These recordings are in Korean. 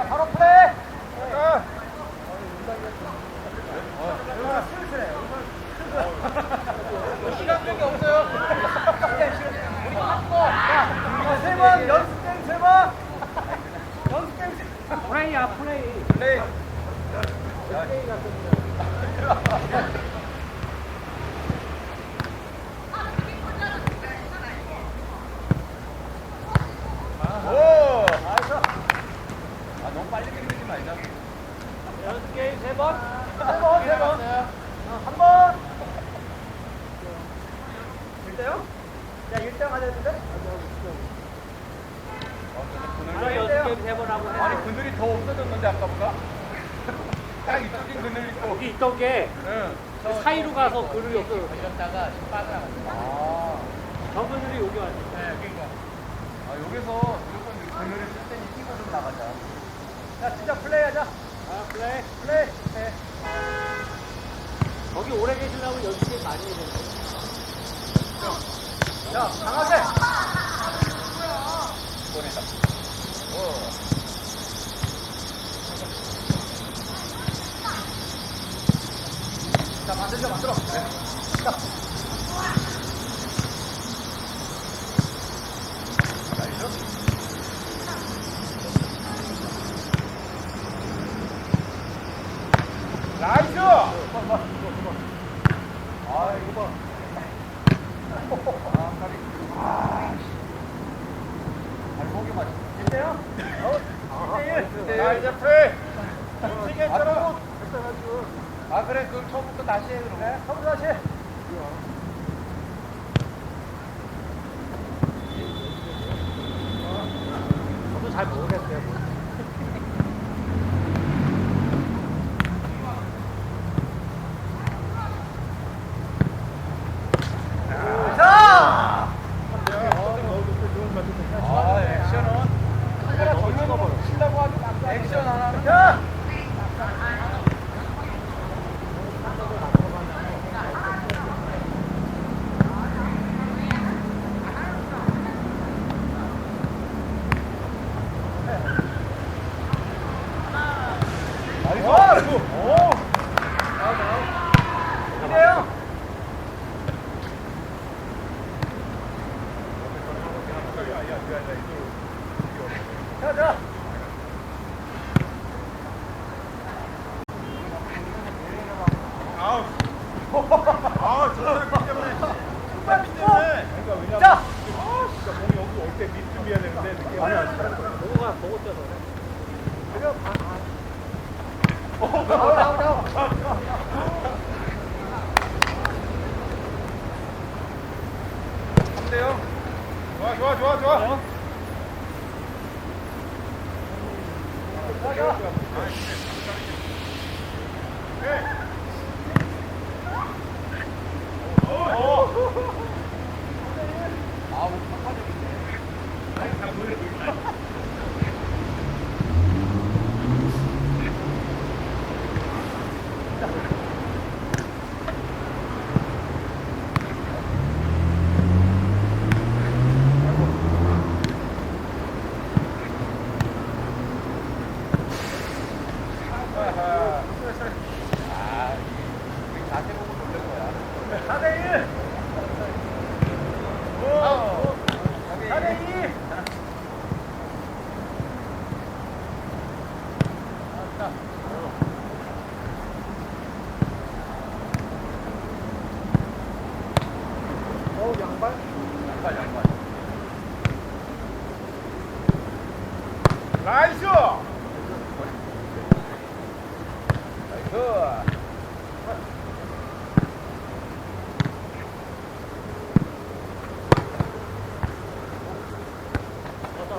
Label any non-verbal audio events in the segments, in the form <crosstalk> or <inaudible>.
자, 바로 플레이. 아, 시간적이 없어요. 우리 한거 자, 세 번, 연습 게임 세 번. 연습 게임 세 번. 플레이야 플레이. 플레이. 오! 나이스. 아, 너무 빨리 끊기지 말자. 연습 게임 세 번. 세 번, 세 번. 어, 한 번. 1대요? 야, 1대 하자 했는데? 하나 아, 연습 게임 세 번 하고 해. 아니, 그늘이 더 없어졌는데, 아까보다? 딱 이쪽이 그늘 있던 게 응. 그 사이로 가서 그늘이 없어. 걸렸다가 빠져나갔어. 아. 저 그늘이 여기 왔어. 네, 그러니까. 아, 여기서 무조건 그늘을 쓸 때는 끼고 좀 나가자. 자, 진짜 플레이 하자. 아 플레이. 플레이. 네. 거기 오래 계시려면 게임 많이 해야 되는데. 자, 강하게. 보내다. 오. 자, 만들자, 만들어. 자. 나이스! 아, 이거 봐. 아, 까비. 아, 씨. 발목이 맞 1대요? 어? 1대1. 자, 이제 플레이! 세개 했잖아. 아, 그래. 그럼 처음부터 다시 해, 그럼. 네, 서브 다시. 저도 잘 모르겠어요. 뭐. 자! 아, 액션은. 내가 돌려서 치려고 하지 마. 액션 하나는. 자! 나이스! 오! 이래요. 자, 자. 아우. 아, 저 사람 때문에. 빨리 때문에. 그러니까 왜냐면. 자! 아, 진짜 공이 여기 올때 밑쯤이야 아니, 안. 나. 보고가 보고 뛰어서 그래. 그래요. 아, 아. 나와, 나와, 나와. 한대요. 좋아, 좋아, 좋아, 좋아. 자, 자. 아우, 팍팍해졌네. 아, 우리 자세 보고 놀란 거야. 4대1. 오! 4대2. 어, 양발? 양발, 양발. 나이스! 나이스.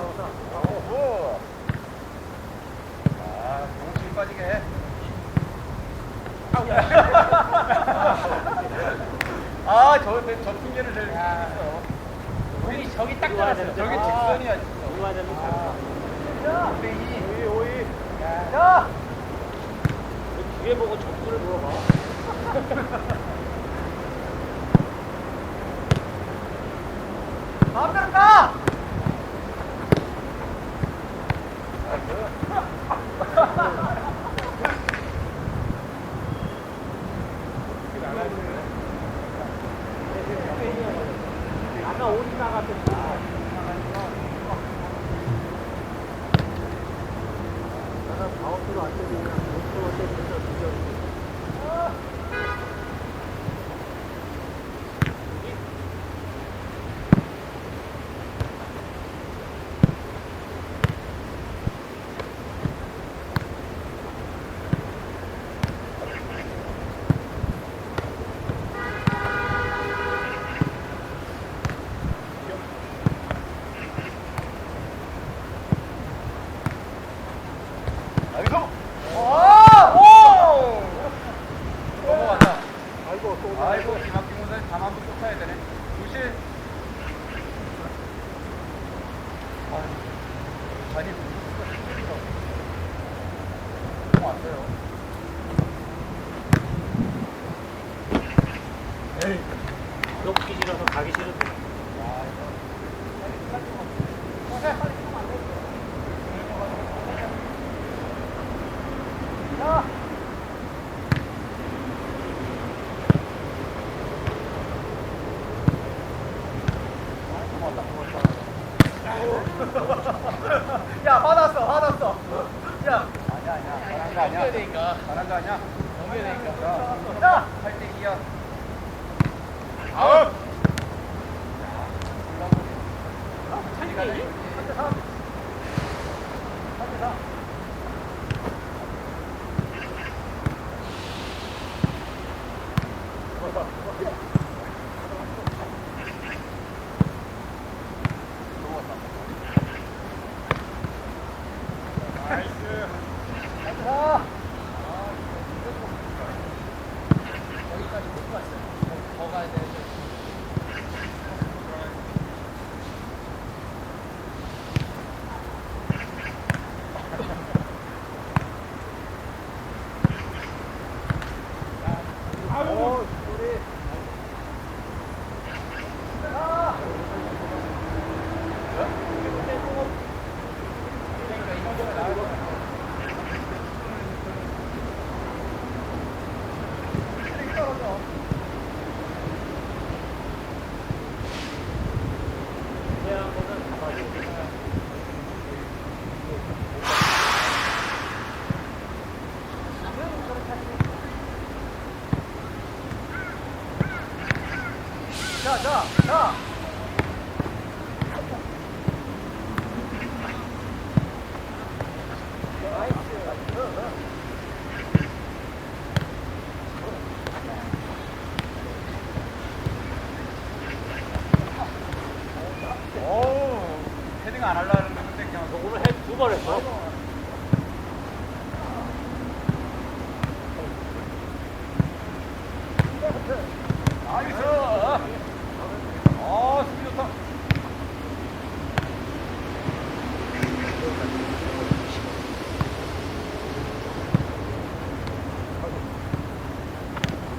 오호. 아, 공치 빠지게 해. 아, 저, 댈수 있어. 우리 저기 딱. 되는데. 저기 아. 직선이야, 직선. 이거 하자면 잘. 자, 우리 이. 오이, 오이. 자, 그 뒤에 보고 점수를 물어봐. <laughs> 마음대로 가! 아까 오지 나갔을 때. 나가 바운드로 안 때리고 그냥 못 때리면서 뒤져. 나이스! 아! 오! 넘어갔다. 아이고 김학규 선수 가만히 쫓아야 되네. 조심. <laughs> 야 화났어 화났어. 야. 아니야 아니야. 잘한 거 아니야? 되니까 거 아니야. 넘겨야. 되니까 야 8대2야 아웃 8대2? 자 자 자 어우, 헤딩 안 하려고 했는데 그냥 너 오늘 해 두 번 했어. 나이스! 아, 수비 좋다.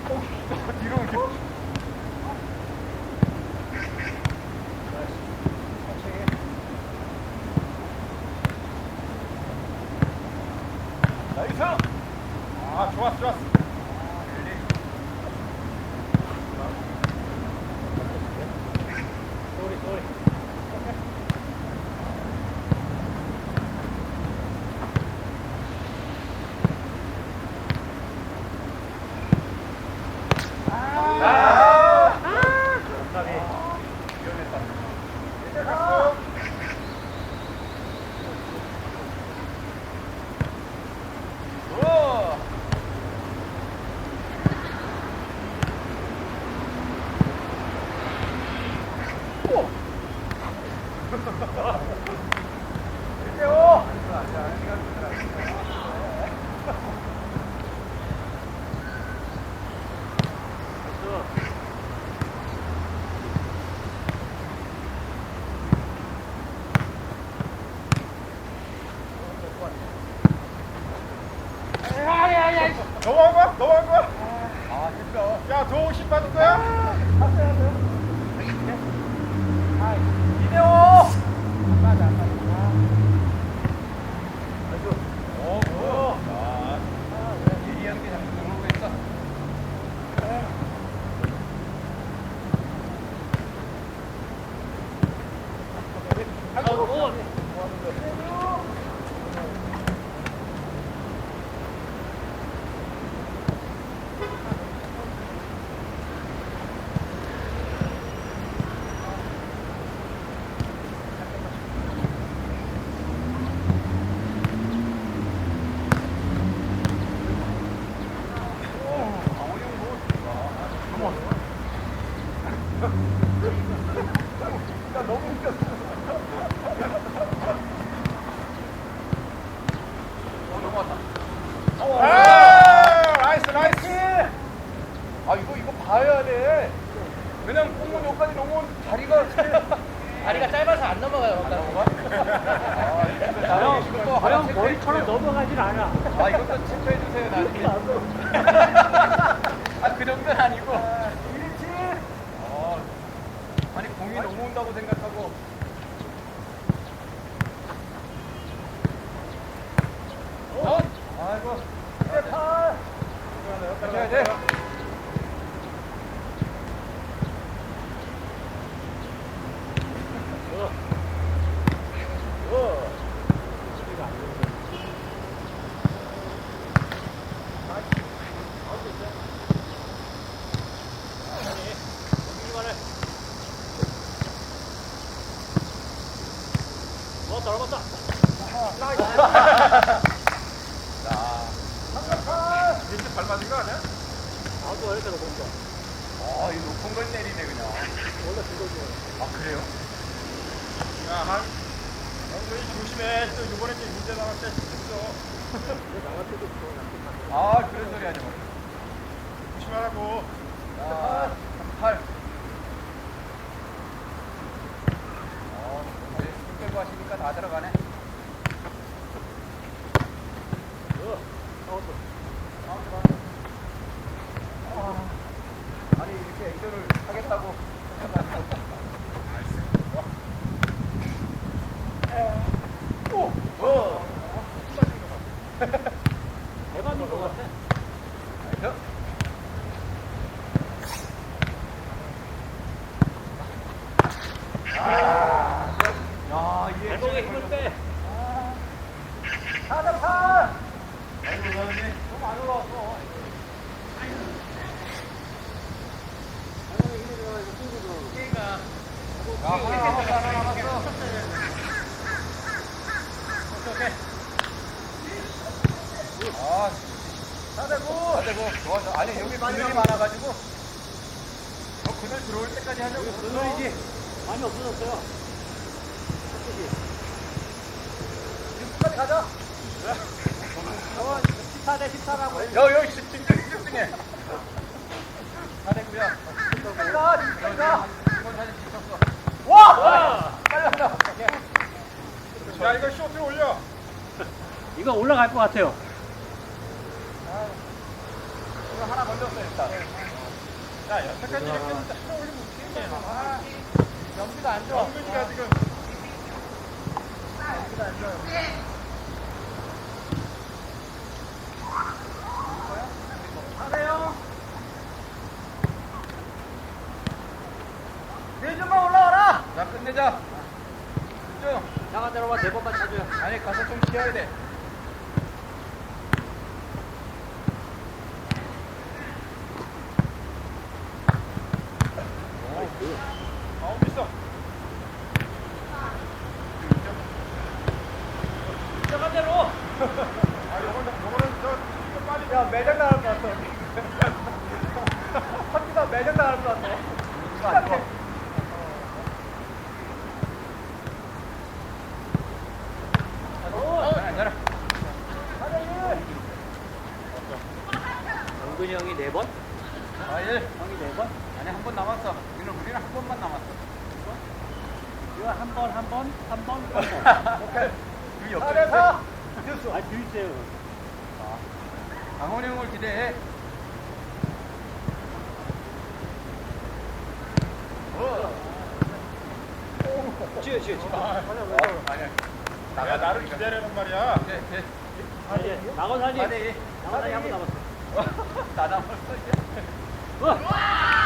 어, 뒤로 이렇게. 나이스! 아, 좋았어, 좋았어. 아, 릴리. 쏘리 쏘리. 아! 감사합니다. 위험했다. 우와! 일대오 넘어간 거야? 아, 됐어. 야, 저50 받을 거야? 이대오 넘어갔다. 아, 나이스, 나이스. 아 이거 이거 봐야 돼. 그냥 공문 여기까지 넘어온 다리가 다리가 짧아서 안 넘어가요. 안 넘어가? 아, 이거 나랑 이거 또 하나 형 체크해 머리처럼 주세요. 넘어가질 않아. 아 이것도 체크해 주세요 나중에. 아그 정도는 아니고. 어, 아니 공이 넘어온다고 생각하고. 어? 아이고. 팔. 해야 돼. 맞은 거 아니야? 나도 이렇게 넘었다. 아, 이 높은 걸 내리네 그냥. 원래 그거지. 아 그래요? 야, 한. 형들이 조심해. 또 이번에 또 문제 나갈 때 있어. 나갈 때도 그거 아 그런 소리 하지 마. 조심하라고. 자, 8. 어, 이제 쑥 빼고 하시니 까다들어가네. 어, 나왔어. 아, 아니 이렇게 액션을 하겠다고. 오, 어. 대박인 것 같아. 나이스. 야, 이게 발목에 사자 팔. 아이고, 사장님. 너무 안 올라왔어. 야, 하나 남았어, 하나 남았어. 아, 사대구. 되고 좋아서 아니 여기 그늘이 많아가지고 너 그늘 들어올 때까지 하려고 그늘이지. 많이 없어졌어요. 끝까지 가자. 어, 14대 14라고. 여 여기 집중해 집중해 잘했구요 가, 가. 이번 사진 찍혔어 와! 빨리 하나 야, 이거 쇼트 올려. 이거 올라갈 것 같아요. 이거 하나 걸렸어 일단 야, 여태까지 이렇게 했는데 하나 올리면 어떡해. 아, 연비가 안 좋아 영근이가 지금. 하세요 내좀만 올라와라. 자 끝내자 집중 나가 내려와 네 번만 쳐줘요. 아니 가서 좀 쉬어야 돼 가운데 있어. 시작한 대로. 아, 요거는, 요거는 저, 이거 빨리. 야 매장 나갈 것 같아 학기가 매장 나갈 것 같아 이거 안 좋아 어, 앉아라 영근이 형이 네 번? 아, 예. 형이 네 번? 아니, 한 번 남았어. 우리는, 우리는 한 번만 남았어. 이거 한 번, 한 번, 한 번, <laughs> 한 번. 오케이. 그 사대 옆에 사. 아, 뒤있어요. 강원이 형을 기대해. 치워, 치워, 치워. 어, 아니야. 야, 나를 기다리는 말이야. 오케이, 오케이. 아, <laughs> 이제 나건사님. 아니, 나건사님 한번 남았어. 나 남았어, 이제. 어!